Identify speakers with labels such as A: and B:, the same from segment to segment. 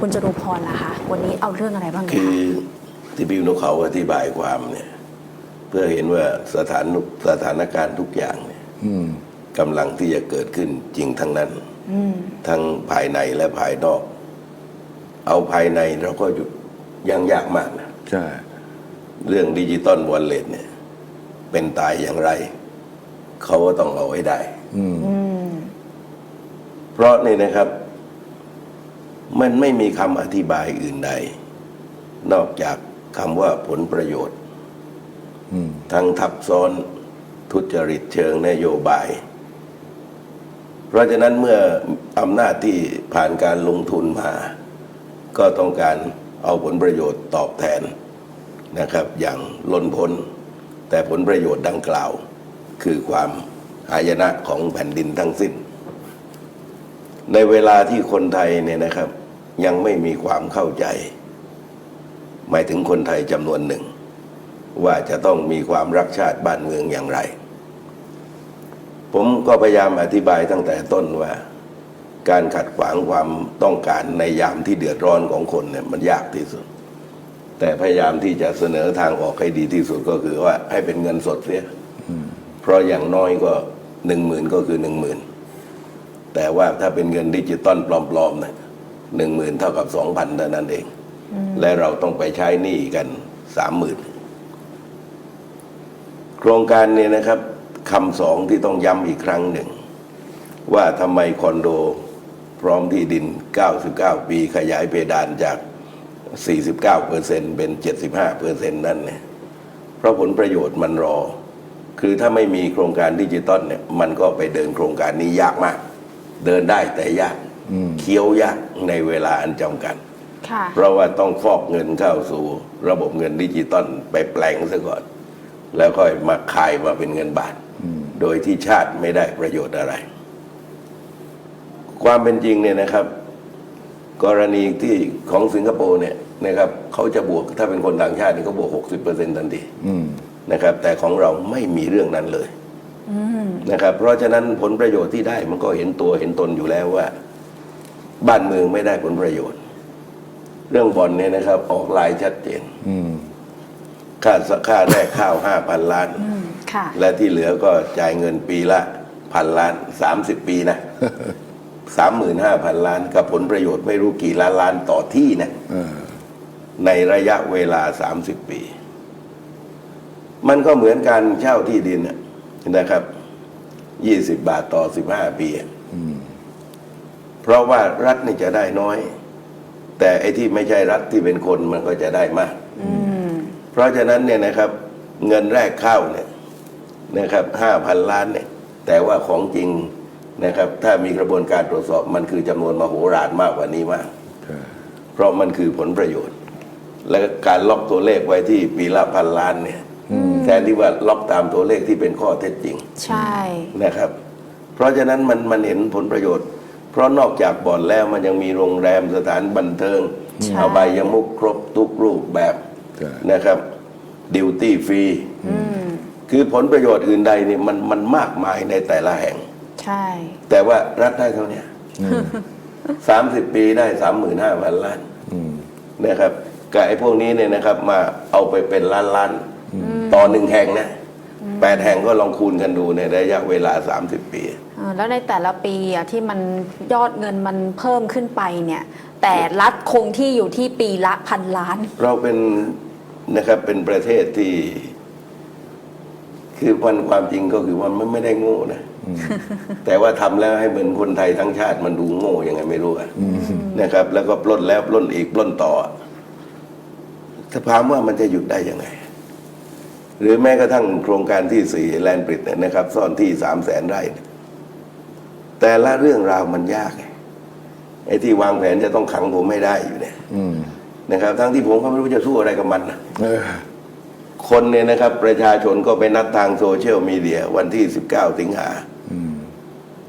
A: คุณจรุพรล่ะคะวันนี้เอาเรื่องอะไรบ้าง
B: คื
A: คะ
B: อที่พี่นกเขาอธิบายความเนี่ย เพื่อเห็นว่าสถานสถานการณ์ทุกอย่างเนี่ยกำลังที่จะเกิดขึ้นจริงทั้งนั้น
A: ม
B: ทั้งภายในและภายนอก เอาภายในเราก็หยุดยังยากมากนะ
C: ใช่
B: เรื่องดิจิตอลวอลเล็ตเนี่ย เป็นตายอย่างไร เขาก็ต้องเอาไว้ได้
A: อืม
B: เพราะนี่นะครับ มันไม่มีคำอธิบายอื่นใด นอกจากคำว่าผลประโยชน์ทั้งทับซ้อนทุจริตเชิงนโยบาย เพราะฉะนั้นเมื่ออำนาจที่ผ่านการลงทุนมา ก็ต้องการเอาผลประโยชน์ตอบแทนนะครับ อย่างล้นพ้น แต่ผลประโยชน์ดังกล่าว คือความหายนะของแผ่นดินทั้งสิ้น ในเวลาที่คนไทยเนี่ยนะครับ ยังไม่มีความเข้าใจ หมายถึงคนไทยจำนวนหนึ่ง ว่าจะต้องมีความรักชาติบ้านเมืองอย่างไร ผมก็พยายามอธิบายตั้งแต่ต้นว่า การขัดขวางความต้องการในยามที่เดือดร้อนของคนเนี่ยมันยากที่สุด แต่พยายามที่จะเสนอทางออกให้ดีที่สุดก็คือว่าให้เป็นเงินสดเสียเพราะอย่างน้อยก็หนึ่งหมื่นก็คือหนึ่งหมื่นแต่ว่าถ้าเป็นเงินดิจิตอลปลอมๆนะ หนึ่งหมื่นเท่ากับสองพันเท่านั้นเอง และเราต้องไปใช้หนี้กันสามหมื่นโครงการนี้นะครับคำสองที่ต้องย้ำอีกครั้งหนึ่ง ว่าทำไมคอนโดพร้อมที่ดิน 99 ปีขยายเพดานจาก 49 เปอร์เซ็นเป็น 75 เปอร์เซ็นนั่นเนี่ยเพราะผลประโยชน์มันรอ คือถ้าไม่มีโครงการดิจิตอลเนี่ยมันก็ไปเดินโครงการนี้ยากมาก เดินได้แต่ยาก เคี้ยวยากในเวลาอันจำกัด
A: ค่ะ
B: เพราะว่าต้องฟอกเงินเข้าสู่ ระบบเงินดิจิตอลไปแปลงซะก่อน แล้วค่อยมาคายมาเป็นเงินบาท โดยที่ชาติไม่ได้ประโยชน์อะไร ความเป็นจริงเนี่ยนะครับ กรณีที่ของสิงคโปร์เนี่ยนะครับเขาจะบวกถ้าเป็นคนต่างชาตินี่เขาบวก60%ทันทีนะครับ แต่ของเราไม่มีเรื่องนั้นเลยนะครับ เพราะฉะนั้นผลประโยชน์ที่ได้มันก็เห็นตัวเห็นตนอยู่แล้วว่า บ้านเมืองไม่ได้ผลประโยชน์ เรื่องบอลเนี่ยนะครับ ออกลายชัดเจนค่าสค่าแรกข้าวห้าพันล้าน
A: อืมค่ะ
B: และที่เหลือก็จ่ายเงินปีละพันล้านสามสิบปีนะสามหมื่นห้าพันล้าน กับผลประโยชน์ไม่รู้กี่ล้านล้านต่อที่นะในระยะเวลาสามสิบปี มันก็เหมือนการเช่าที่ดินน่ะนะครับยี่สิบบาทต่อสิบห้าปีอะ เพราะว่ารัฐนี่จะได้น้อย แต่ไอ้ที่ไม่ใช่รัฐที่เป็นคนมันก็จะได้มาก
A: อืม
B: เพราะฉะนั้นเนี่ยนะครับ เงินแรกเข้าเนี่ยนะครับห้าพันล้านเนี่ย แต่ว่าของจริงนะครับ ถ้ามีกระบวนการตรวจสอบมันคือจำนวนมโหฬารมากกว่านี้มาก เพราะมันคือผลประโยชน์ และการล็อกตัวเลขไว้ที่ปีละพันล้านเนี่ยแทนที่ว่าล็อกตามตัวเลขที่เป็นข้อเท็จจริง
A: ใช่
B: นะครับ เพราะฉะนั้นมันมันเห็นผลประโยชน์ เพราะนอกจากบ่อนแล้วมันยังมีโรงแรมสถานบันเทิง
A: ใช่
B: อบายมุกครบทุกรูปแบบ
C: ใช่
B: นะครับดิวตี้ฟรี
A: อืม
B: คือผลประโยชน์อื่นใดเนี่ยมันมันมากมายในแต่ละแห่ง
A: ใช่
B: แต่ว่ารัฐได้เท่าเนี้สามสิบปีได้สามหมื่นห้าพันล้านนะครับกับไอ้พวกนี้เนี่ยนะครับ มาเอาไปเป็นล้านล้านต่อหนึ่งแห่งนะ แปดแห่งก็ลองคูณกันดูในระยะเวลาสามสิบปี
A: เออแล้วในแต่ละปีอะที่มันยอดเงินมันเพิ่มขึ้นไปเนี่ย แต่รัฐคงที่อยู่ที่ปีละพันล้าน
B: เราเป็นนะครับเป็นประเทศที่ คือมันความจริงก็คือว่ามันไม่ได้โง่นะ แต่ว่าทำแล้วให้เหมือนคนไทยทั้งชาติมันดูโง่ยังไงไม่รู้อะนะครับ แล้วก็ปล้นแล้วปล้นอีกปล้นต่อถ้าถามว่ามันจะหยุดได้ยังไง หรือแม้กระทั่งโครงการที่สี่แลนด์บริดเนี่ยนะครับ ซ่อนที่สามแสนไร่เนี่ยแต่ละเรื่องราวมันยากไงไอ้ที่วางแผนจะต้องขังผมไม่ได้อยู่เนี่ยนะครับ ทั้งที่ผมก็ไม่รู้จะสู้อะไรกับมันนะ
C: เออ
B: คนเนี่ยนะครับ ประชาชนก็ไปนัดทางโซเชียลมีเดีย วันที่19สิงหา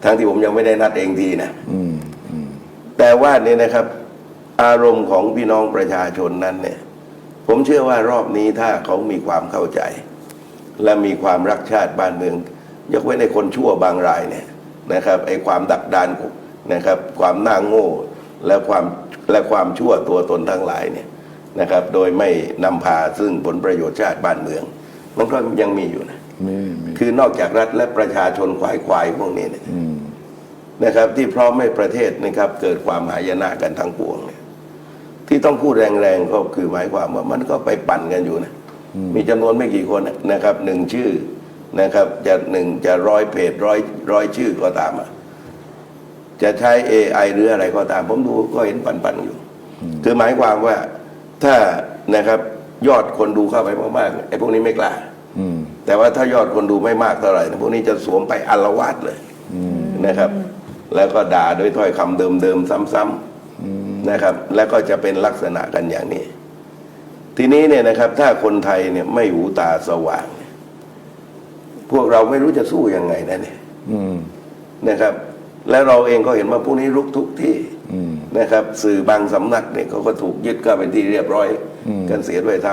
B: ทั้งที่ผมยังไม่ได้นัดเองทีนะแต่ว่าเนี่ยนะครับ อารมณ์ของพี่น้องประชาชนนั้นเนี่ย ผมเชื่อว่ารอบนี้ถ้าเขามีความเข้าใจ และมีความรักชาติบ้านเมือง ยกเว้นในคนชั่วบางรายเนี่ยนะครับไอ้ความดักดานนะครับ ความหน้าโง่และความและความชั่วตัวตนทั้งหลายเนี่ยนะครับ โดยไม่นำพาซึ่งผลประโยชน์ชาติบ้านเมือง มันก็ยังมีอยู่นะ
C: มีมี
B: คือนอกจากรัฐและประชาชนควายควายพวกนี้เนี่ย
C: อืม
B: นะครับ ที่พร้อมให้ประเทศนะครับ เกิดความหายนะกันทั้งปวงเนี่ย ที่ต้องพูดแรงๆก็คือหมายความว่ามันก็ไปปั่นกันอยู่นะมีจำนวนไม่กี่คนนะครับหนึ่งชื่อนะครับ จะหนึ่งจะร้อยเพจร้อยร้อยชื่อก็ตามอะจะใช้ AI หรืออะไรก็ตาม ผมดูก็เห็นปั่นๆอยู่ คือหมายความว่าถ้านะครับยอดคนดูเข้าไปมากๆไอ้พวกนี้ไม่กล้า
C: อืม
B: แต่ว่าถ้ายอดคนดูไม่มากเท่าไหร่นะพวกนี้จะสวมไปอัลวาดเลยนะครับ แล้วก็ด่าด้วยถ้อยคำเดิมๆซ้ำๆ นะครับ แล้วก็จะเป็นลักษณะกันอย่างนี้ ทีนี้เนี่ยนะครับ ถ้าคนไทยเนี่ยไม่หูตาสว่างเนี่ยพวกเราไม่รู้จะสู้ยังไงนะเนี่ย
C: อืม
B: นะครับ แล้วเราเองก็เห็นว่าพวกนี้รุกทุกที่
C: อืม
B: นะครับ สื่อบางสำนักเนี่ยเขาก็ถูกยึดก็เป็นที่เรียบร้อย กันเสียด้วยท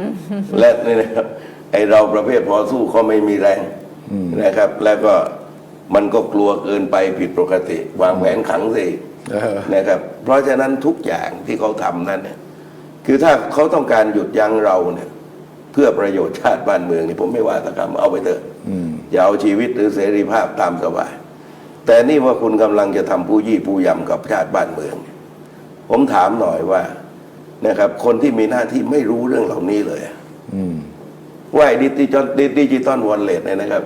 B: ำและนี่นะครับ ไอเราประเภทพอสู้เขาไม่มีแรงนะครับ แล้วก็มันก็กลัวเกินไปผิดปกติ วางแผนขังสิ
C: เออ
B: นะครับเพราะฉะนั้นทุกอย่างที่เขาทำนั้นเนี่ยคือถ้าเขาต้องการหยุดยั้งเราเนี่ย เพื่อประโยชน์ชาติบ้านเมืองนี่ผมไม่ว่าตะกรรมเอาไปเถอะ
C: อืม
B: อย่าเอาชีวิตหรือเสรีภาพตามสบาย แต่นี่ว่าคุณกำลังจะทำผู้ยี่ผู้ยำกับชาติบ้านเมือง ผมถามหน่อยว่านะครับ คนที่มีหน้าที่ไม่รู้เรื่องเหล่านี้เลย
C: อืม
B: ว่าไอ้ดิจิตอลดิจิตอลวอลเล็ตเนี่ยนะครับ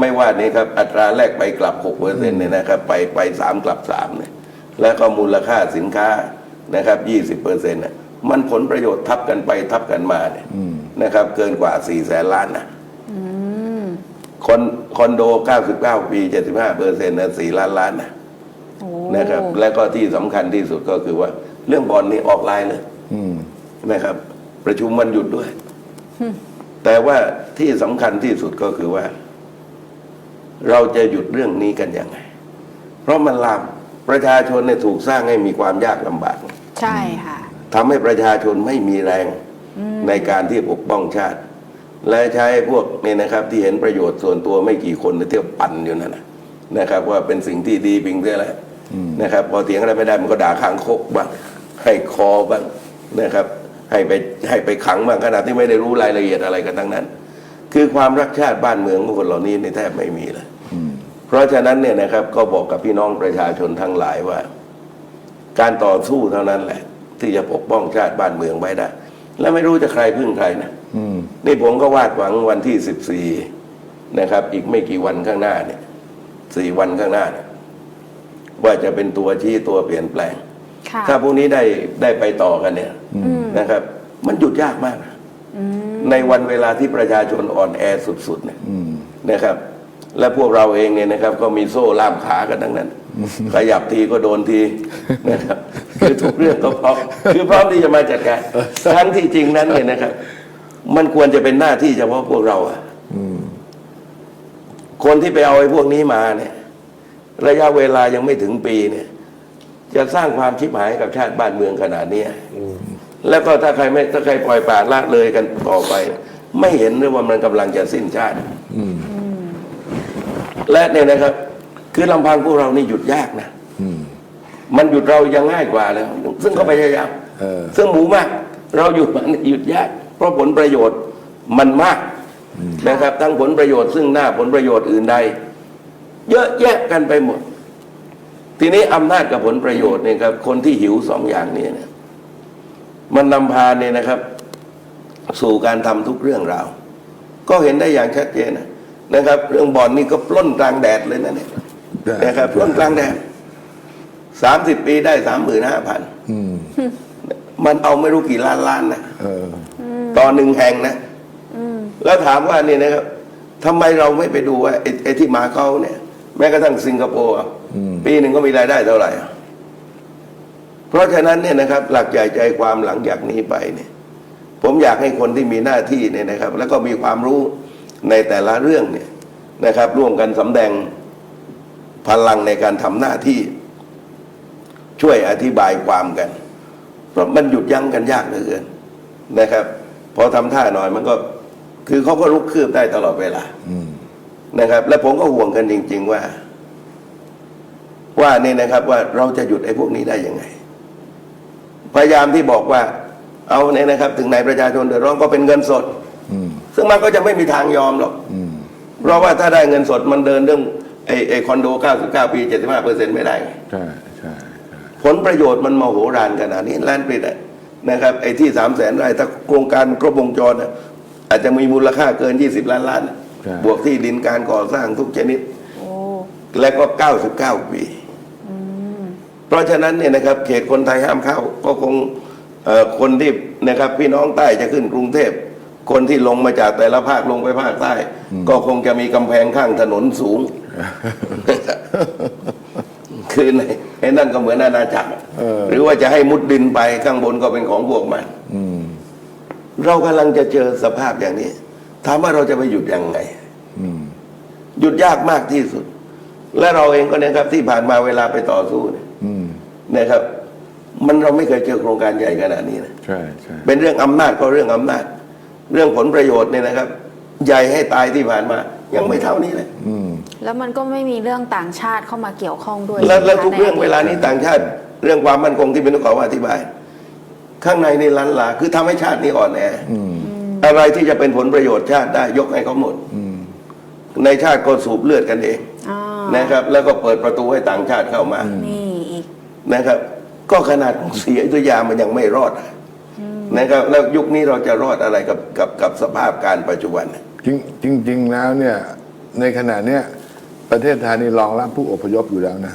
B: ไม่ว่านี่ครับ อัตราแลกไปกลับ6เปอร์เซ็นต์เนี่ยนะครับ ไปไปสามกลับสามเนี่ย แล้วก็มูลค่าสินค้านะครับยี่สิบเปอร์เซ็นต์เนี่ยมันผลประโยชน์ทับกันไปทับกันมาเนี่ยนะครับ เกินกว่าสี่แสนล้านนะคอนคอนโด 99 ปี 75เปอร์เซ็นต์นะ4ล้านล้านนะ
A: โอ้
B: นะครับ และก็ที่สำคัญที่สุดก็คือว่า เรื่องบอลนี่ออกไลน์เลย
C: อืม
B: นะครับ ประชุมวันหยุดด้วย แต่ว่าที่สำคัญที่สุดก็คือว่า เราจะหยุดเรื่องนี้กันยังไง เพราะมันลาม ประชาชนเนี่ยถูกสร้างให้มีความยากลำบาก
A: ใช่ค่ะ
B: ทำให้ประชาชนไม่มีแรงในการที่ปกป้องชาติ และใช้พวกเนี่ยนะครับที่เห็นประโยชน์ส่วนตัวไม่กี่คนเที่ยวปั่นอยู่นั่นนะนะครับ ว่าเป็นสิ่งที่ดีพิงเสียแล้วนะครับ พอเถียงอะไรไม่ได้มันก็ด่าคางคกบ้างให้คอบ้างนะครับ ให้ไปให้ไปขังบ้างขนาดที่ไม่ได้รู้รายละเอียดอะไรกันทั้งนั้น คือความรักชาติบ้านเมืองของคนเหล่านี้นี่แทบไม่มีเลย เพราะฉะนั้นเนี่ยนะครับก็บอกกับพี่น้องประชาชนทั้งหลายว่า การต่อสู้เท่านั้นแหละ ที่จะปกป้องชาติบ้านเมืองไว้ได้ และไม่รู้จะใครพึ่งใครนะ
C: อืม
B: นี่ผมก็วาดหวังวันที่สิบสี่นะครับ อีกไม่กี่วันข้างหน้าเนี่ยสี่วันข้างหน้าเนี่ยว่าจะเป็นตัวชี้ตัวเปลี่ยนแปลง
A: ค่ะ
B: ถ้าพวกนี้ได้ได้ไปต่อกันเนี่ยนะครับ มันหยุดยากมากนะในวันเวลาที่ประชาชนอ่อนแอสุดๆเนี่ยนะครับ และพวกเราเองเนี่ยนะครับ ก็มีโซ่ล่ามขากันทั้งนั้น ขยับทีก็โดนทีนะครับคือทุกเรื่องก็พร้อมคือพร้อมที่จะมาจัดการทั้งที่จริงนั้นเนี่ยนะครับ มันควรจะเป็นหน้าที่เฉพาะพวกเราอะคนที่ไปเอาไอ้พวกนี้มาเนี่ย ระยะเวลายังไม่ถึงปีเนี่ย จะสร้างความชิบหายกับชาติบ้านเมืองขนาดเนี้ยแล้วก็ถ้าใครไม่ถ้าใครปล่อยปละละเลยกันต่อไป ไม่เห็นเลยว่ามันกำลังจะสิ้นชาติ และเนี่ยนะครับ คือลำพังพวกเรานี่หยุดยากนะมันหยุดเรายังง่ายกว่าแล้ว ซึ่งเขาพยายาม
C: เออ
B: ซึ่งหมูมาก เราหยุดมันหยุดยาก เพราะผลประโยชน์มันมากนะครับ ทั้งผลประโยชน์ซึ่งหน้าผลประโยชน์อื่นใด เยอะแยะกันไปหมด ทีนี้อำนาจกับผลประโยชน์เนี่ยครับ คนที่หิวสองอย่างนี้เนี่ยมันนำพาเนี่ยนะครับ สู่การทำทุกเรื่องราวก็เห็นได้อย่างชัดเจนนะ นะครับ เรื่องบอลนี่ก็ปล้นกลางแดดเลยนะเนี่ยนะครับปล้นกลางแดดสามสิบปีได้สามหมื่นห้าพัน
C: อืม
B: มันเอาไม่รู้กี่ล้านล้านนะ
C: เออ
B: ต่อหนึ่งแห่งนะแล้วถามว่านี่นะครับทำไมเราไม่ไปดูว่าไอ้ไอ้ที่มาเขาเนี่ย แม้กระทั่งสิงคโปร์อะปีหนึ่งก็มีรายได้เท่าไหร่อะเพราะฉะนั้นเนี่ยนะครับ หลักใหญ่ใจความหลังจากนี้ไปเนี่ย ผมอยากให้คนที่มีหน้าที่เนี่ยนะครับ แล้วก็มีความรู้ ในแต่ละเรื่องเนี่ยนะครับร่วมกันสำแดงพลังในการทำหน้าที่ช่วยอธิบายความกัน เพราะมันหยุดยั้งกันยากเหลือเกินนะครับ พอทำท่าหน่อยมันก็คือเขาก็ลุกคืบได้ตลอดเวลานะครับ และผมก็ห่วงกันจริง ๆว่า ว่านี่นะครับว่าเราจะหยุดไอ้พวกนี้ได้ยังไง พยายามที่บอกว่า เอาเนี่ยนะครับ ถึงไหนประชาชนเดือดร้อนก็เป็นเงินสด
C: อืม
B: ซึ่งมันก็จะไม่มีทางยอมหรอก
C: อืม
B: เพราะว่าถ้าได้เงินสดมันเดินเรื่องไอ้ไอ้คอนโด 99 ปี 75เปอร์เซ็นต์ไม่ได้ไง
C: ใช่ใช่ใช่
B: ผลประโยชน์มันมโหฬารขนาดนี้ล้านปิดอะนะครับ ไอ้ที่ 3 0 0แสนไร่ถ้าโครงการครบวงจรอะอาจจะมีมูลค่าเกิน 20 ล้านล้านอะบวกที่ดินการก่อสร้างทุกชนิด
A: โอ้
B: และก็ 99 ปีเพราะฉะนั้นเนี่ยนะครับเขตคนไทยห้ามเข้า ก็คงเอ่อคนที่นะครับพี่น้องใต้จะขึ้นกรุงเทพ คนที่ลงมาจากแต่ละภาคลงไปภาคใต้ ก็คงจะมีกำแพงข้างถนนสูง คือในไอ้นั่นก็เหมือนอาณาจักร
C: เออ
B: หรือว่าจะให้มุดดินไปข้างบนก็เป็นของพวกมัน
C: อืม
B: เรากำลังจะเจอสภาพอย่างนี้ถามว่าเราจะไปหยุดยังไง
C: อืม
B: หยุดยากมากที่สุด และเราเองก็เนะครับ ที่ผ่านมาเวลาไปต่อสู้เนี่ย
C: อืม
B: นะครับ มันเราไม่เคยเจอโครงการใหญ่ขนาดนี้นะ
C: ใช่ใช่
B: เป็นเรื่องอำนาจก็เรื่องอำนาจ เรื่องผลประโยชน์เนี่ยนะครับ ใหญ่ให้ตายที่ผ่านมา ยังไม่เท่านี้เลย
C: อืม
A: แล้วมันก็ไม่มีเรื่องต่างชาติเข้ามาเกี่ยวข้องด้วย
B: แล้วแล้ว
A: ใช่ไหม
B: ทุกเรื่อง
A: ใน
B: เวลานี้ต่างชาติ เรื่องความมั่นคงที่เป็นต้องขออธิบาย ข้างในนี่ลันลาคือทำให้ชาตินี้อ่อนแออ
C: อืม
B: อะไรที่จะเป็นผลประโยชน์ชาติได้ยกให้เขาหมด
C: อืม
B: ในชาติก็สูบเลือดกันเอง
A: อ่า
B: นะครับ แล้วก็เปิดประตูให้ต่างชาติเข้ามา
A: นี่อีก
B: นะครับ ก็ขนาดกรุงศรีอยุธยามันยังไม่รอดอะ นะครับแล้วยุคนี้เราจะรอดอะไรกับกับกับสภาพการปัจจุบัน
C: จริงจริง ๆ แล้วเนี่ยในขณะเนี้ยประเทศไทยนี่รองรับผู้อพยพอยู่แล้วนะ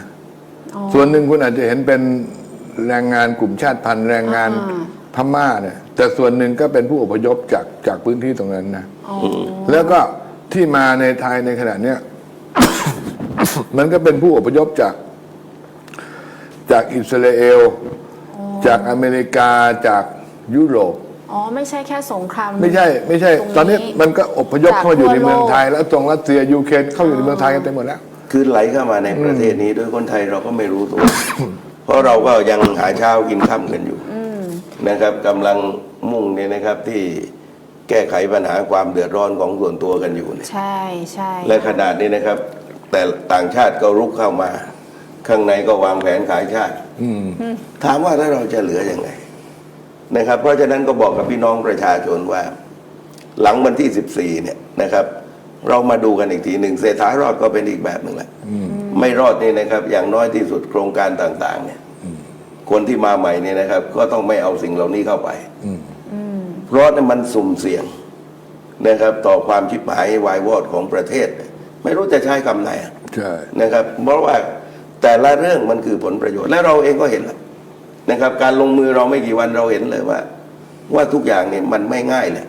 A: อ๋อ
C: ส่วนหนึ่งคุณอาจจะเห็นเป็นแรงงานกลุ่มชาติพันธุ์แรงงาน
A: อ่า
C: พม่าเนี่ย แต่ส่วนหนึ่งก็เป็นผู้อพยพจากจากพื้นที่ตรงนั้นนะ
A: อ๋อ
C: แล้วก็ที่มาในไทยในขณะเนี้ยมันก็เป็นผู้อพยพจากจากอิสราเอล จากอเมริกาจาก ยุโรป
A: อ๋อ ไม่ใช่แค่สงคราม
C: ไม่ใช่ไม่ใช่
A: ตรงนี้
C: ตอนนี้มันก็อพยพเข้ามาอยู่ใน
A: จากทั่ว
C: เมืองไทย
A: โลก
C: แล้วตรงรัสเซียยูเครนเข้าอยู่ในเมืองไทยกันเต็มหมดแล้ว
B: คือไหลเข้ามาในประเทศนี้โดยคนไทยเราก็ไม่รู้ตัว เพราะเราก็ยังหาเช้ากินค่ำกันอยู่นะครับกำลังมุ่งเนี่ยนะครับที่แก้ไขปัญหาความเดือดร้อนของส่วนตัวกันอยู่เนี่ย
A: ใช่ใช่
B: และขนาดนี้นะครับ แต่ต่างชาติก็รุกเข้ามา ข้างในก็วางแผนขายชาติ
C: อืม
B: ถามว่าแล้วเราจะเหลืออยังไง นะครับ เพราะฉะนั้นก็บอกกับพี่น้องประชาชนว่า หลังวันที่ 14 เนี่ยนะครับ เรามาดูกันอีกทีหนึ่งเศรษฐารอดก็เป็นอีกแบบหนึ่งแหละไม่รอดนี่นะครับ อย่างน้อยที่สุดโครงการต่าง ๆ เนี่ยคนที่มาใหม่เนี่ยนะครับ ก็ต้องไม่เอาสิ่งเหล่านี้เข้าไป
C: อืม
B: เพราะนั่นมันสุ่มเสี่ยงนะครับ ต่อความชิบหายวายวอดของประเทศ ไม่รู้จะใช้คำไหนอะ
C: ใช่
B: นะครับ เพราะว่าแต่ละเรื่องมันคือผลประโยชน์และเราเองก็เห็นแล้ว นะครับ การลงมือเราไม่กี่วันเราเห็นเลยว่า ว่าทุกอย่างเนี่ยมันไม่ง่ายเลย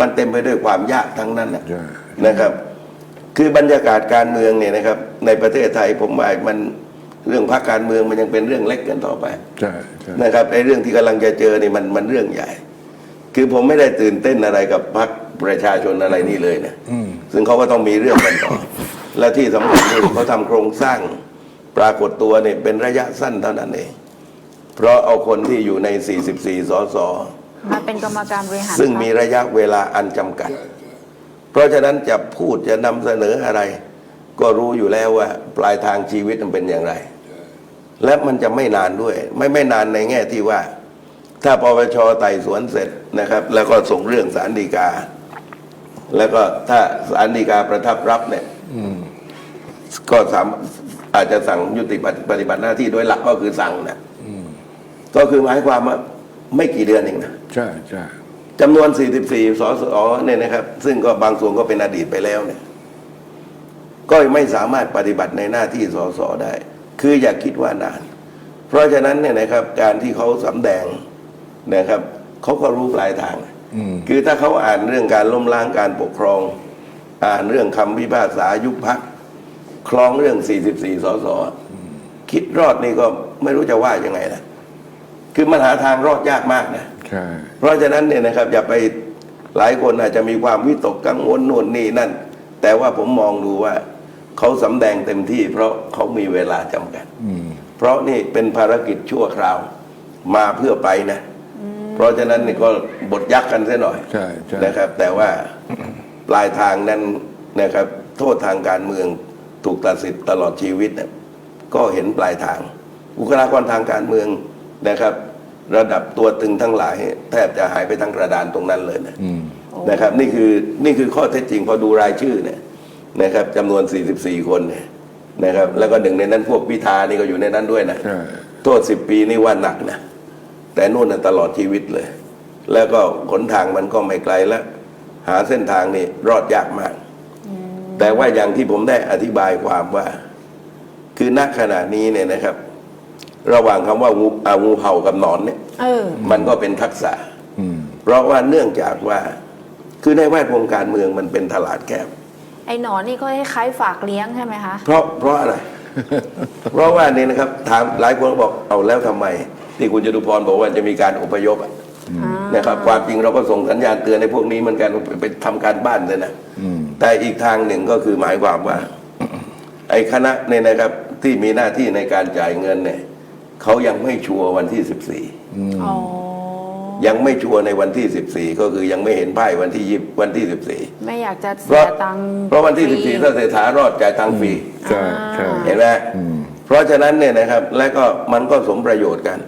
B: มันเต็มไปด้วยความยากทั้งนั้นนะ
C: ใช่
B: นะครับ คือบรรยากาศการเมืองเนี่ยนะครับ ในประเทศไทยผมว่ามันเรื่องพรรคการเมืองมันยังเป็นเรื่องเล็กกันต่อไป
C: ใช่ใช่
B: นะครับไอ้เรื่องที่กำลังจะเจอเนี่ยมันมันเรื่องใหญ่ คือผมไม่ได้ตื่นเต้นอะไรกับพรรคประชาชนอะไรนี่เลยนะ
C: อืม
B: ซึ่งเขาก็ต้องมีเรื่องกันต่อ และที่สำคัญนี่เขาทำโครงสร้างปรากฏตัวเนี่ยเป็นระยะสั้นเท่านั้นเองเพ ราะเอาคนที่อยู่ใน 44 สส
A: มาเป็นกรรมการบริหาร
B: ซึ่ง
A: พรรค
B: มีระยะเวลาอันจำกัด เพราะฉะนั้นจะพูดจะนำเสนออะไร ก็รู้อยู่แล้วว่า ปลายทางชีวิตมันเป็นอย่างไร และมันจะไม่นานด้วย ไม่ไม่นานในแง่ที่ว่า ถ้าปปชไต่สวนเสร็จนะครับ แล้วก็ส่งเรื่องสารดีกา แล้วก็ถ้าสารดีกาประทับรับเนี่ยก็สามอาจจะสั่งยุติปฏิบัติหน้าที่โดยหลักก็คือสั่งนะ ก็คือหมายความว่าไม่กี่เดือนเองนะ
C: ใช่ใช่
B: จำนวน 44 สสเนี่ยนะครับ ซึ่งก็บางส่วนก็เป็นอดีตไปแล้วเนี่ย ก็ไม่สามารถปฏิบัติในหน้าที่สสได้ คืออย่าคิดว่านาน เพราะฉะนั้นเนี่ยนะครับ การที่เขาสำแดงนะครับเขาก็รู้ปลายทาง
C: อืม
B: คือถ้าเขาอ่านเรื่องการล้มล้างการปกครอง อ่านเรื่องคำพิพากษายุบพักคล้องเรื่อง 44 สส คิดรอดนี่ก็ไม่รู้จะว่ายังไงนะ คือมันหาทางรอดยากมากนะ
C: ใช่
B: เพราะฉะนั้นเนี่ยนะครับอย่าไปหลายคนอาจจะมีความวิตกกังวลนู่นนี่นั่น แต่ว่าผมมองดูว่าเขาสำแดงเต็มที่ เพราะเขามีเวลาจำกัด
C: อืม
B: เพราะนี่เป็นภารกิจชั่วคราวมาเพื่อไปนะ เพราะฉะนั้นนี่ก็บทยักษ์กันซะหน่อย
C: ใช่ใช่
B: นะครับ แต่ว่าปลายทางนั้นนะครับ โทษทางการเมืองถูกตัดสิทธิ์ตลอดชีวิตเนี่ยก็เห็นปลายทางบุคลากรทางการเมือง นะครับ ระดับตัวตึงทั้งหลาย แทบจะหายไปทั้งกระดานตรงนั้นเลยนะ
C: อืม
B: นะครับ นี่คือนี่คือข้อเท็จจริงพอดูรายชื่อเนี่ยนะครับจำนวน 44 คนเนี่ยนะครับ แล้วก็หนึ่งในนั้นพวกพิธานี่ก็อยู่ในนั้นด้วยนะ
C: ใช่
B: โทษสิบปีนี่ว่าหนักนะแต่นู่นน่ะตลอดชีวิตเลย แล้วก็ขนทางมันก็ไม่ไกลแล้ว หาเส้นทางนี่รอดยากมาก แต่ว่าอย่างที่ผมได้อธิบายความว่า คือณขณะนี้เนี่ยนะครับ ระหว่างคำว่างูอางูเห่ากับหนอนเนี่ย
A: เออ
B: มันก็เป็นทักษะ
C: อืม
B: เพราะว่าเนื่องจากว่า คือในแวดวงการเมืองมันเป็นตลาดแคบ
A: ไอ้หนอนนี่ก็คล้ายๆฝากเลี้ยงใช่ไหมคะ
B: เพราะเพราะอะไร เพราะว่านี่นะครับถามหลายคนก็บอกเอาแล้วทำไม ที่คุณจตุพรบอกว่าจะมีการอพยพอะ
A: อ่า
B: นะครับความจริงเราก็ส่งสัญญาณเตือนในพวกนี้เหมือนกันว่าไปไปทำการบ้านเลยนะ
C: อืม
B: แต่อีกทางหนึ่งก็คือหมายความว่า ไอ้คณะเนี่ยนะครับที่มีหน้าที่ในการจ่ายเงินเนี่ย เขายังไม่ชัวร์วันที่สิบสี่
A: อ๋อ
B: ยังไม่ชัวร์ในวันที่สิบสี่ก็คือยังไม่เห็นป้ายวันที่ยิบวันที่สิบสี่
A: ไม่อยากจะ
B: เพ
A: เสี
B: ราะ
A: ยตังค์
B: เพราะวันที่
A: ฟ
B: สิ
A: รี
B: บสี่ถ้าเศรษฐารอดจ่ายตังค์ฟรี
C: ใช่ใช่
B: เห็นไหม
C: อืม
B: เพราะฉะนั้นเนี่ยนะครับ และก็มันก็สมประโยชน์กัน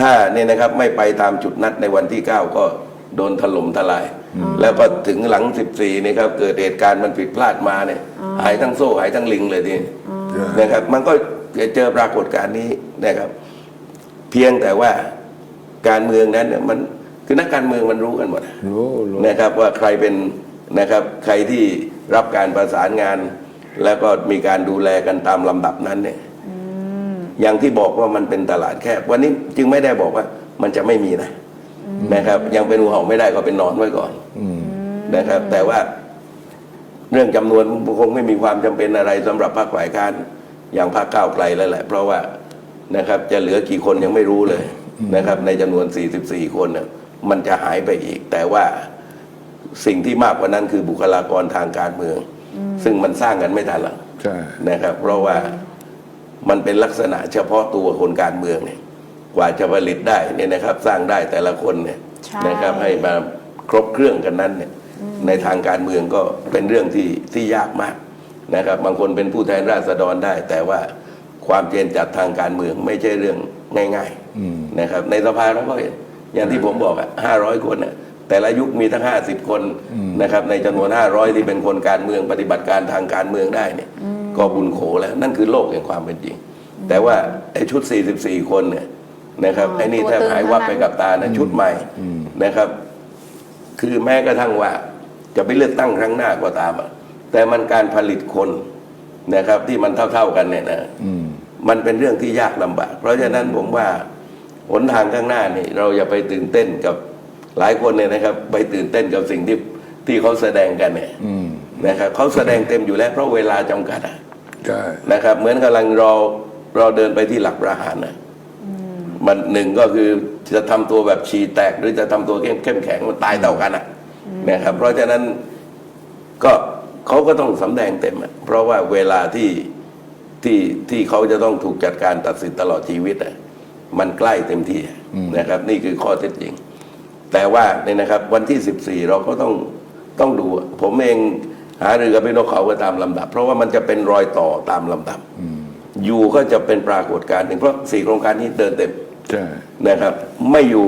B: ถ้าเนี่ยนะครับไม่ไปตามจุดนัดในวันที่ 9 ก็โดนถล่มทลาย แล้วก็ถึงหลัง 14นี่ครับเกิดเหตุการณ์มันผิดพลาดมาเนี่ย หายทั้งโซ่หายทั้งลิงเลยทีนี้นะครับ มันก็จะเจอปรากฏการณ์นี้นะครับ เพียงแต่ว่าการเมืองนั้นเนี่ยมันคือนักการเมืองมันรู้กันหมด
C: รู้รู้
B: นะครับว่าใครเป็นนะครับใครที่รับการประสานงาน แล้วก็มีการดูแลกันตามลำดับนั้นเนี่ยอย่างที่บอกว่ามันเป็นตลาดแคบวันนี้จึงไม่ได้บอกว่ามันจะไม่มีนะนะครับยังเป็นงูเห่าไม่ได้ก็เป็นหนอนไว้ก่อน
C: อืม
B: นะครับ แต่ว่าเรื่องจำนวนคงไม่มีความจำเป็นอะไรสำหรับพรรคฝ่ายค้านอย่างพรรคก้าวไกลแล้วแหละ เพราะว่า นะครับ จะเหลือกี่คนยังไม่รู้เลยนะครับ ในจำนวน 44 คนน่ะมันจะหายไปอีก แต่ว่าสิ่งที่มากกว่านั้นคือบุคลากรทางการเมือง ซึ่งมันสร้างกันไม่ทันหรอก
C: ใช่
B: นะครับ เพราะว่ามันเป็นลักษณะเฉพาะตัวคนการเมืองเนี่ยกว่าจะผลิตได้เนี่ยนะครับ สร้างได้แต่ละคนเนี่ย
A: ใช่
B: นะครับ ให้มาครบเครื่องกันนั้นเนี่ย ในทางการเมืองก็เป็นเรื่องที่ที่ยากมากนะครับ บางคนเป็นผู้แทนราษฎรได้ แต่ว่า ความเจนจัดทางการเมืองไม่ใช่เรื่องง่าย
C: อืม
B: ๆนะครับ ในสภาเราก็เห็นอย่างที่ผมบอกอะห้าร้อยคนน่ะแต่ละยุคมีทั้งห้าสิบคนนะครับในจำนวนห้าร้อยที่เป็นคนการเมืองปฏิบัติการทางการเมืองได้เนี่ยก็บุญโขแล้วนั่นคือโลกแห่งความเป็นจริง แต่ว่าไอ้ชุด 44 คนเนี่ยนะครับ
A: อ๋อ
B: ไอ้นี่
A: ตัว
B: แทบ
A: ตึง
B: หายวับ
A: ทั้งนั้น
B: ไปกับตานะชุดใหม่นะครับ คือแม้กระทั่งว่าจะไปเลือกตั้งครั้งหน้าก็ตามอะแต่มันการผลิตคนนะครับที่มันเท่า ๆกันเนี่ยนะ
C: อื ม
B: มันเป็นเรื่องที่ยากลำบาก เพราะฉะนั้นผมว่าหนทางข้างหน้านี่เราอย่าไปตื่นเต้นกับหลายคนเนี่ยนะครับ ไปตื่นเต้นกับสิ่งที่ที่เขาแสดงกันเนี่ย
C: อืม
B: นะครับเขาแสดงเต็มอยู่แล้ว เพราะเวลาจำกัดอะ
C: ใช่
B: นะครับ เหมือนกำลังรอรอเดินไปที่หลักประหารนะมันหนึ่งก็คือจะทำตัวแบบฉี่แตก หรือจะทำตัวเข้มเข้มแข็งมันตายเต่ากันอะนะครับ เพราะฉะนั้นก็เขาก็ต้องสำแดงเต็มอะเพราะว่าเวลาที่ ที่ที่เขาจะต้องถูกจัดการตัดสินตลอดชีวิตอะมันใกล้เต็มที่อะนะครับ นี่คือข้อเท็จจริง แต่ว่าเนี่ยนะครับ วันที่สิบสี่เราก็ต้องต้องดูอะผมเองหารือกับพี่นกเขาก็ตามลำดับ เพราะว่ามันจะเป็นรอยต่อตามลำดับอยู่ก็จะเป็นปรากฏการณ์หนึ่งเพราะสี่โครงการนี้เดินเต็ม
C: ใช่
B: นะครับ ไม่อยู่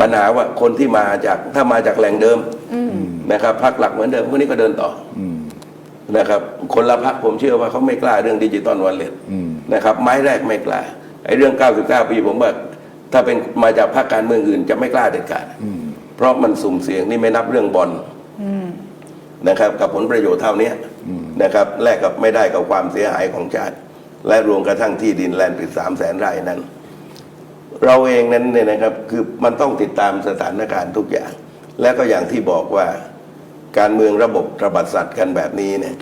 B: ปัญหาว่าคนที่มาจากถ้ามาจากแหล่งเดิมนะครับพักหลักเหมือนเดิมพวกนี้ก็เดินต่ออ นะครับ คนละพักผมเชื่อว่าเขาไม่กล้าเรื่องดิจิตอลวอลเล็ตนะครับ ไม้แรกไม่กล้าไอ้เรื่อง 99 ปีผมว่าถ้าเป็นมาจากพรรคการเมืองอื่น จะไม่กล้าเด็ดขาดเพราะมันสุ่มเสี่ยงนี่ไม่นับเรื่องบอลนะครับ กับผลประโยชน์เท่านี้นะครับแลกกับไม่ได้กับความเสียหายของชาติ และรวมกระทั่งที่ดินแลนด์ปิดสามแสนไร่นั้น เราเองนั้นเนี่ยนะครับคือมันต้องติดตามสถานการณ์ทุกอย่าง และก็อย่างที่บอกว่า การเมืองระบบระบาดสัตว์กันแบบนี้เนี่ย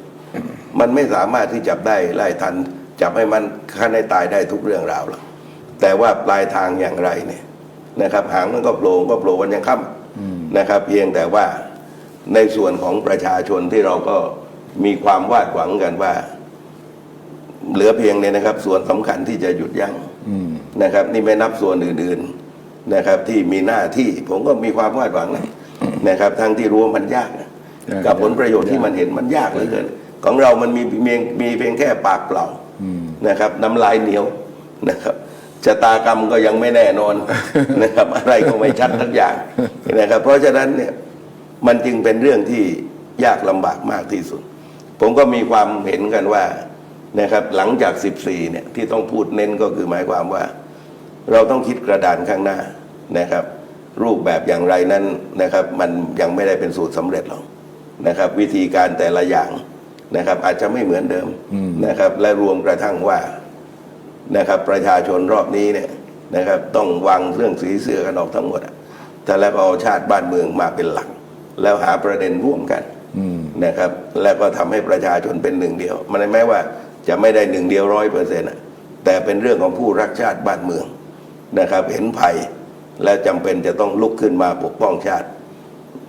B: มันไม่สามารถที่จับได้ไล่ทัน จับให้มันฆ่าให้ตายได้ทุกเรื่องราวหรอกแต่ว่าปลายทางอย่างไรเนี่ยนะครับหางมันก็โผล่ก็โผล่วันยังค่ำนะครับ เพียงแต่ว่าในส่วนของประชาชนที่เราก็มีความวาดหวังกันว่า เหลือเพียงเนี่ยนะครับ ส่วนสำคัญที่จะหยุดยั้ง
C: อืม
B: นะครับ นี่ไม่นับส่วนอื่น ๆนะครับ ที่มีหน้าที่ผมก็มีความวาดหวังนะนะครับ ทั้งที่รู้ว่ามันยากนะ
C: ใช่
B: กับผลประโยชน์ที่มันเห็นมันยากเหลือเกินของเรามันมีเพียงมีเพียงแค่ปากเปล่านะครับน้ำลายเหนียวนะครับชะตากรรมก็ยังไม่แน่นอนนะครับ อะไรก็ไม่ชัดทั้งอย่างนะครับ เพราะฉะนั้นเนี่ยมันจึงเป็นเรื่องที่ยากลำบากมากที่สุด ผมก็มีความเห็นกันว่านะครับหลังจาก 14 เนี่ยที่ต้องพูดเน้นก็คือหมายความว่า เราต้องคิดกระดานข้างหน้านะครับ รูปแบบอย่างไรนั้นนะครับ มันยังไม่ได้เป็นสูตรสำเร็จหรอก นะครับ วิธีการแต่ละอย่างนะครับ อาจจะไม่เหมือนเดิมนะครับ และรวมกระทั่งว่านะครับ ประชาชนรอบนี้เนี่ยนะครับ ต้องวางเรื่องสีเสือกันออกทั้งหมดอะแต่แล้วก็เอาชาติบ้านเมืองมาเป็นหลัก แล้วหาประเด็นร่วมกันนะครับ แล้วก็ทำให้ประชาชนเป็นหนึ่งเดียว มันแม้ว่าจะไม่ได้หนึ่งเดียวร้อยเปอร์เซ็นต์แต่เป็นเรื่องของผู้รักชาติบ้านเมืองนะครับ เห็นภัยและจำเป็นจะต้องลุกขึ้นมาปกป้องชาติ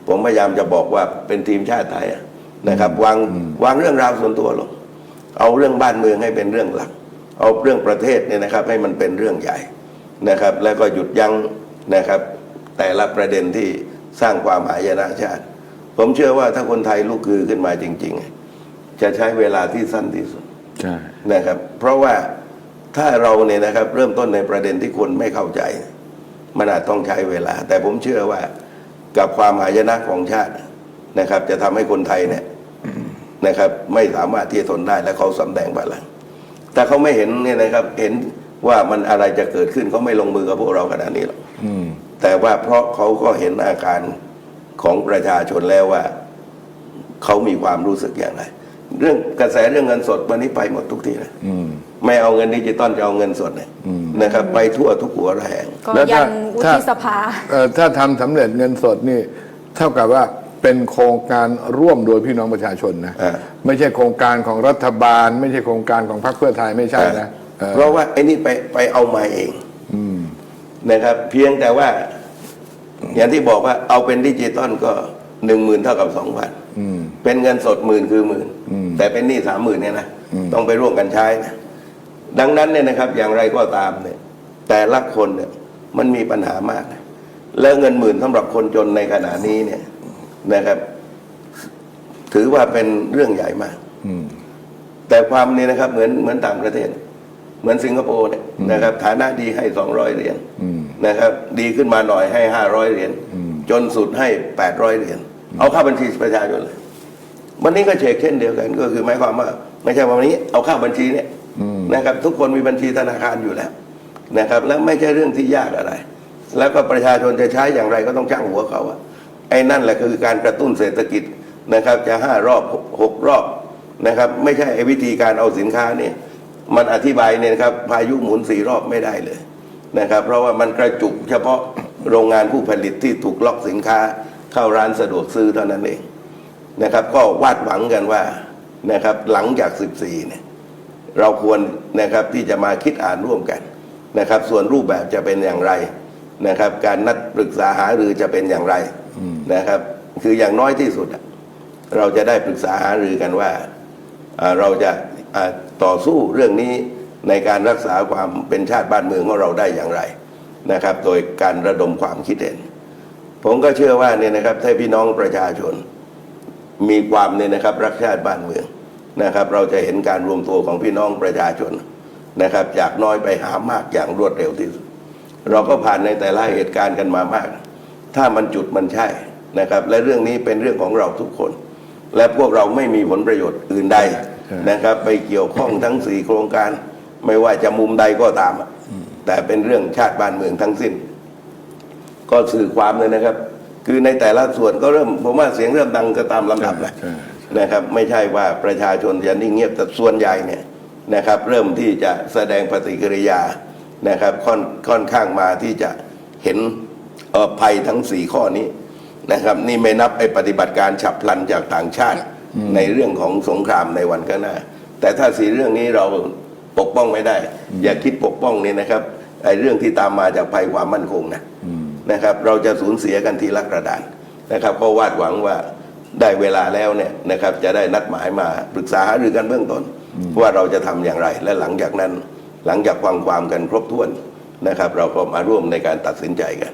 B: ผมพยายามจะบอกว่าเป็นทีมชาติไทยอะนะครับ วางวางเรื่องราวส่วนตัวลง เอาเรื่องบ้านเมืองให้เป็นเรื่องหลัก เอาเรื่องประเทศเนี่ยนะครับ ให้มันเป็นเรื่องใหญ่นะครับ แล้วก็หยุดยั้งนะครับ แต่ละประเด็นที่สร้างความหายนะชาติ ผมเชื่อว่าถ้าคนไทยลุกคือขึ้นมาจริง ๆ จะใช้เวลาที่สั้นที่สุด
C: ใช่
B: นะครับ เพราะว่าถ้าเราเนี่ยนะครับ เริ่มต้นในประเด็นที่คนไม่เข้าใจ มันอาจต้องใช้เวลา แต่ผมเชื่อว่า กับความหายนะของชาตินะครับ จะทำให้คนไทยเนี่ยนะครับ ไม่สามารถที่จะทนได้และเขาสำแดงพลังแต่เขาไม่เห็นเนี่ยนะครับเห็นว่ามันอะไรจะเกิดขึ้นเขาไม่ลงมือกับพวกเราขนาดนี้หรอก
C: อืม
B: แต่ว่าเพราะเขาก็เห็นอาการของประชาชนแล้วว่าเขามีความรู้สึกอย่างไร เรื่องกระแสเรื่องเงินสดวันนี้ไปหมดทุกทีเลย
C: อืม
B: ไม่เอาเงินดิจิตอลจะเอาเงินสดเนี่ย นะครับไปทั่วทุกหัวระแหง
A: ก็
C: แล้ว
A: ยั
C: ถ้าน
A: วุ
C: ถ้า
A: ฒิสภา
C: เอ่อถ้าทำสำเร็จเงินสดนี่ เท่ากับว่าเป็นโครงการร่วมโดยพี่น้องประชาชนนะ
B: อ่า
C: ไม่ใช่โครงการของรัฐบาล ไม่ใช่โครงการของพรรคเพื่อไทยไม่ใช่นะเออ
B: เพราะว่าไอ้นี่ไปไปเอามาเองนะครับ เพียงแต่ว่า อย่างที่บอกว่าเอาเป็นดิจิตอลก็หนึ่งหมื่นเท่ากับสองพันเป็นเงินสดหมื่นคือหมื่นแต่เป็นหนี้สามหมื่นเนี่ยนะต้องไปร่วมกันใช้นะ ดังนั้นเนี่ยนะครับอย่างไรก็ตามเนี่ยแต่ละคนเนี่ยมันมีปัญหามากนะแล้วเงินหมื่นสำหรับคนจนในขณะนี้เนี่ยนะครับ ถือว่าเป็นเรื่องใหญ่มากแต่ความนี้นะครับ เหมือนเหมือนต่างประเทศ เหมือนสิงคโปร์เนี่ยนะครับ ฐานะดีให้สองร้อยเหรียญนะครับ ดีขึ้นมาหน่อยให้ห้าร้อยเหรียญจนสุดให้แปดร้อยเหรียญเอาเข้าบัญชีประชาชนเลยวันนี้ก็เช็คเช่นเดียวกัน ก็คือหมายความว่า ไม่ใช่ว่าวันนี้ เอาเข้าบัญชีเนี่ย นะครับทุกคนมีบัญชีธนาคารอยู่แล้วนะครับแล้วไม่ใช่เรื่องที่ยากอะไร แล้วก็ประชาชนจะใช้อย่างไรก็ต้องจ้างหัวเขาอะไอ้นั่นแหละคือการกระตุ้นเศรษฐกิจนะครับ จะห้ารอบหกรอบนะครับ ไม่ใช่ไอ้วิธีการเอาสินค้าเนี่ยมันอธิบายเนี่ยนะครับพายุหมุนสี่รอบไม่ได้เลยนะครับ เพราะว่ามันกระจุกเฉพาะโรงงานผู้ผลิตที่ถูกล็อกสินค้าเข้าร้านสะดวกซื้อเท่านั้นเองนะครับ ก็วาดหวังกันว่านะครับหลังจาก 14เนี่ย เราควรนะครับที่จะมาคิดอ่านร่วมกันนะครับ ส่วนรูปแบบจะเป็นอย่างไรนะครับ การนัดปรึกษาหารือจะเป็นอย่างไรนะครับ คืออย่างน้อยที่สุด เราจะได้ปรึกษาหารือกันว่าเราจะต่อสู้เรื่องนี้ในการรักษาความเป็นชาติบ้านเมืองของเราได้อย่างไรนะครับ โดยการระดมความคิดเห็น ผมก็เชื่อว่าเนี่ยนะครับถ้าพี่น้องประชาชน มีความเนี่ยนะครับ รักชาติบ้านเมือง นะครับ เราจะเห็นการรวมตัวของพี่น้องประชาชนนะครับจากน้อยไปหามากอย่างรวดเร็วที่สุด เราก็ผ่านในแต่ละเหตุการณ์กันมามาก ถ้ามันจุดมันใช่นะครับ และเรื่องนี้เป็นเรื่องของเราทุกคน และพวกเราไม่มีผลประโยชน์อื่นใดนะครับ ไปเกี่ยวข้องทั้งสี่โครงการ ไม่ว่าจะมุมใดก็ตามอะแต่เป็นเรื่องชาติบ้านเมืองทั้งสิ้น ก็สื่อความเลยนะครับ คือในแต่ละส่วนก็เริ่มผมว่าเสียงเริ่มดังก็ตามลำดับแหละ
C: ใช่
B: นะครับไม่ใช่ว่าประชาชนจะนิ่งเงียบแต่ส่วนใหญ่เนี่ยนะครับ เริ่มที่จะแสดงปฏิกิริยานะครับค่อนค่อนข้างมาที่จะเห็นเอ่อภัยทั้งสี่ข้อนี้นะครับ นี่ไม่นับไอ้ปฏิบัติการฉับพลันจากต่างชาติในเรื่องของสงครามในวันข้างหน้า แต่ถ้าสีเรื่องนี้เราปกป้องไม่ได้ อย่าคิดปกป้องนี่นะครับไอ้เรื่องที่ตามมาจากภัยความมั่นคงนะนะครับ เราจะสูญเสียกันทีละกระดานนะครับก็วาดหวังว่า ได้เวลาแล้วเนี่ยนะครับจะได้นัดหมายมาปรึกษาหารือกันเบื้องต้นว่าเราจะทำอย่างไร และหลังจากนั้นหลังจากความความกันครบถ้วนนะครับ เราก็มาร่วมในการตัดสินใจกัน